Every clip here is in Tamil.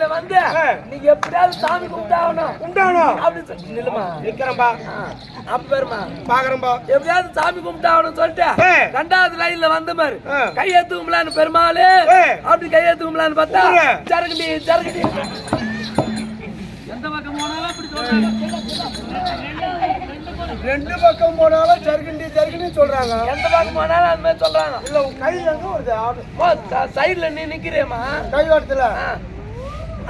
லைன்ல வந்து. நீங்க எப்படியாவது சாமி கும்பிட்டாகணும். உண்டானோ அப்படின்னு சொல்லி நில்லுமா? நிக்கிறேன்பா. அப்பருமா பாக்குறேன்பா. எப்படியாவது சாமி கும்பிட்டாகணும் சொல்லிட்டு. ரெண்டாவது லைன்ல வந்த மாதிரி ஆ. கையெழுத்துக்கும்லான்னு பெருமாளு. அப்படி கையெழுத்துக்கும்லான்னு பார்த்தா ஊரு. சரகுடி சரகுடி ரெண்டு பக்கம் போனாலும் ஜர்கிண்டி ஜர்கிண்டி சொல்றாங்க. எந்த பக்கம் போனாலும் அந்த மாதிரி சொல்றாங்க. இல்ல கையில எங்க வருது? சைடுல நீ நிக்கிறேமா கை வாரத்துல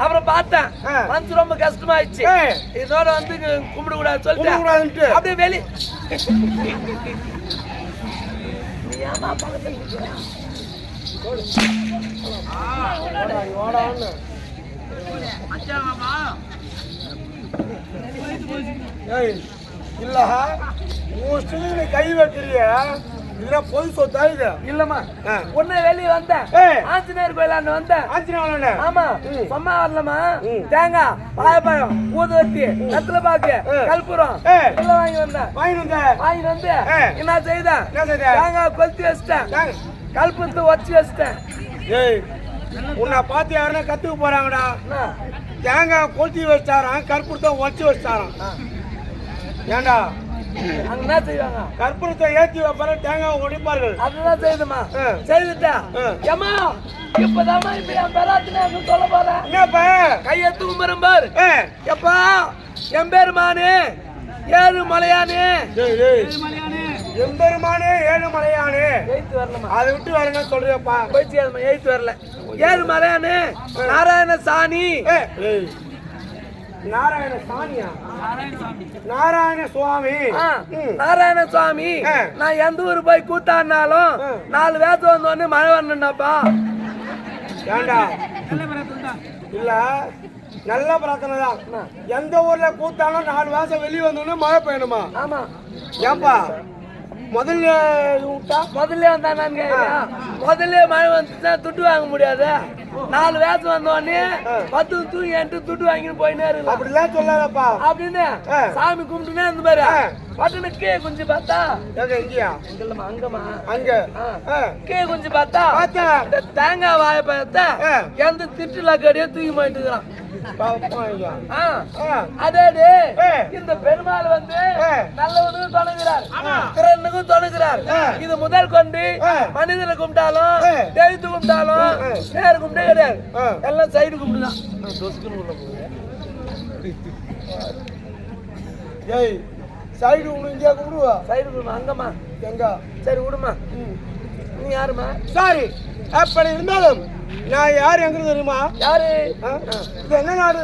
அப்புறம் பார்த்தேன். மனசு ரொம்ப கஷ்டமாயிடுச்சு. இதோட வந்து கும்பிட கூடாது சொல்லிட்டு அப்படியே வெளி ஏய் இல்ல உன் ஸ்டில் நீ கை வைக்கிறிய? இதெல்லாம் பொய் சொத்தா இது இல்லம்மா ஆ. உடனே வெளியே வந்தேன். ஆஞ்சநேயர் கோயிலாண்டு வந்தேன் ஆச்சரியம் ஆமா. சும்மா வரலமா. தேங்காய் வாழைப்பழம் ஊதுவத்தி வெத்தலை பாக்கு ம். கற்பூரம் ஏய். எல்லாம் வாங்கி வந்தேன் வாங்கிட்டு வந்த வாங்கி வந்து. என்ன செய்தேன்? தேங்காய் கொளுத்தி வச்சிட்டேன். கல்பத்தை வச்சு வச்சிட்டேன் ஏய் உன்னை பார்த்து யாருன்னா கத்துக்க போறாங்கடா? தேங்காய் கொளுத்தி வச்சாராம் கற்பூரத்தை உடச்சி வச்சாராம் ஏண்டா அங்க என்ன செய்வாங்க. கற்பூரத்தை ஏற்றி வைப்பாரு தேங்காய் உடைப்பார்கள். அதுதான் செய்யுதுமா ஆ. ஏம்மா இப்பதாம்மா இப்ப என் பெறாத்தின சொல்ல போறேன் என்னப்பா? கையெத்து கும்பரம் பாரு. எப்பா என் பேரு மானு ஏழு மலையானு. எம்பெருமானே ஏழு மலையானே. எயித்து வரலமா அதை விட்டு என்ன சொல்றியப்பா? போயிடுச்சு எயித்து வரல ஏழு மலையானு. நாராயண சாணி. நாராயண சாமியா நாராயண சுவாமி. நாராயண சுவாமி. நான் எந்த ஊர் போய் கூத்தாடினாலும். நாலு வேத்து வந்தோடனே மழை வரணும்டாப்பா ஏண்டா? இல்ல நல்ல பிரார்த்தனை தான். எந்த ஊர்ல கூத்தாலும் நாலு மாசம் வெளியே வந்தோடனே மழை பெய்யணுமா? ஆமா. ஏன்பா? முதல்ல முதல்ல வந்தா நான் முதல்ல மழை வந்துச்சுன்னா துட்டு வாங்க முடியாது? நாலு வேத்து வந்த உடனே ஆ. பத்து தூங்கி துட்டு வாங்கின்னு போயினே இருக்கலாம் அப்படிலாம் சொல்லாதப்பா அப்படின்னு. சாமி கும்பிட்டுனே மாதிரி ஆ. பட்டனுக்கு கொஞ்சம் பார்த்தா எங்க இங்கயா இல்லம்மா அங்கம்மா அங்க ஆ. ஆ. கே கொஞ்சம் பார்த்தா பார்த்தா இந்த தேங்காய் வாழைப்பழத்தை ஆ. எந்த திட்டுல கடியோ தூக்கி. ஆ. அதாவது. இந்த பெருமாள் வந்து. நல்லவனுக்கும் தொணுகிறார் திறனுக்கும் ஏ. இது முதல் கொண்டு. மனிதனை கும்பிட்டாலும். தெய்வத்து கும்பிட்டாலும். நேரு கும்பிட்டே கிடையாது. எல்லாம் சைடு போகுது ஏய் சைடு உனக்கு இங்கேயா கூப்பிடுவா. சைடு கும்பிடு அங்கம்மா. எங்க? சரி விடுமா. நீ யாருமா சாரி அப்படி இருந்தாலும் நான் யார் எங்க தெரியுமா? யாரு? இது என்ன நாடு?